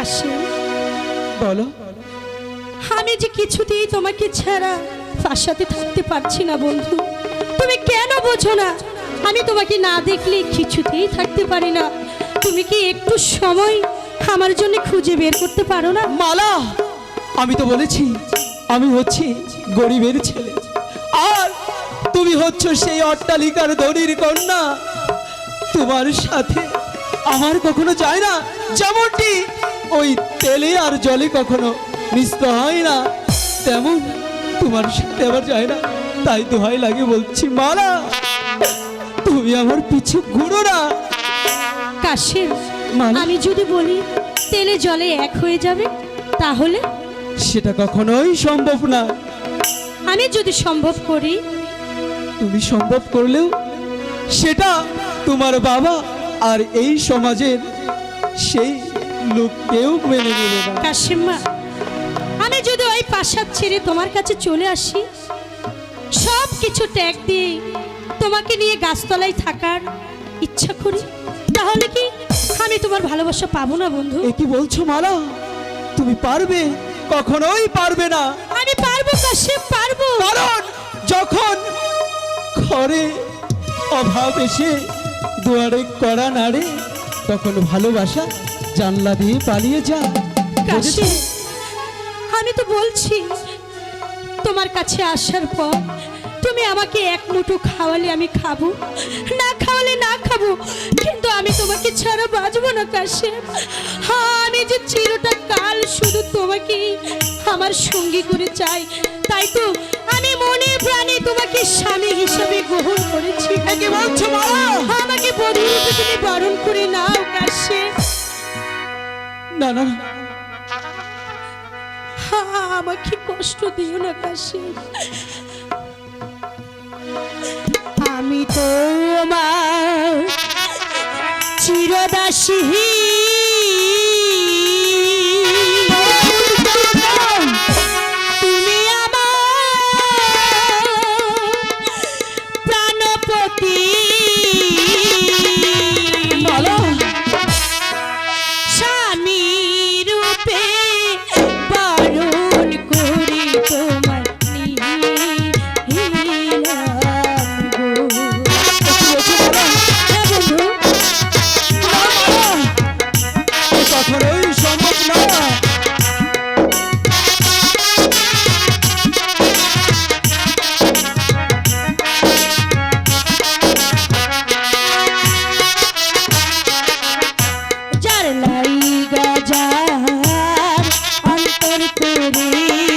কাশি বলো, আমি যে কিছুতেই তোমাকে ছাড়া তার সাথে থাকতে পারছি না, বন্ধু। তুমি কেন বোঝো না? আমি তোমাকে না দেখলে কিছুতেই থাকতে পারি না। তুমি কি একটু সময় আমার জন্য খুঁজে বের করতে পারো না? মালা, আমি তো বলেছি, আমি হচ্ছি গরিবের ছেলে। আর তুমি হচ্ছ সেই অট্টালিকার ধনির কন্যা। তোমার সাথে আমার কখনো যায় না, যেমনটি ওই তেলে আর জলে কখনো মিশ্র হয় না। তেমন তোমার সাথে আবার যায় না। তাই তো হয় লাগে বলছি মালা তুমি আমার পিছু ঘুরো না। কাশের মানে? আমি যদি বলি তেলে জলে এক হয়ে যাবে তাহলে? সেটা কখনোই সম্ভব না। আমি যদি সম্ভব করি? তুমি সম্ভব করলেও সেটা তোমার বাবা আর এই সমাজের সেই লোককেও মেনে নেবে না। কাশিমা আমি যদি ওই পাশাদ ছেড়ে তোমার কাছে চলে আসি সব কিছু ত্যাগ দিয়ে তোমাকে নিয়ে গাছতলায় থাকার ইচ্ছা করি তাহলে কি আমি তোমার ভালোবাসা পাবো না বন্ধু? এ কি বলছো মালা? তুমি পারবে? কখনোই পারবে না। আমি পারব কাশিম পারব। কারণ যখন ঘরে অভাব এসে দুয়ারে করা নাড়ে তখন ভালোবাসা জানলা দিয়ে পালিয়ে বুঝেছ? কাশিম আমি তো বলছি তোমার কাছে আসার পর তুমি আমাকে এক মুঠো খাওয়ালে আমি খাব। না খাওয়ালে না খাব কিন্তু আমি তোমাকে ছাড়া বাঁচবো না কাশে। হ্যাঁ আমি যে চিরটা কাল শুধু তোমাকে আমার সঙ্গী করে চাই তাই তো আমি মনে প্রাণে তোমাকে স্বামী হিসেবে গ্রহণ করেছি। আমাকে বলিয়ে তুমি বারণ করে নাও কাশিম না না। আমাকে কষ্ট দিও না কাশি। আমি তো আমার চিরদাসী রে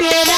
तेरा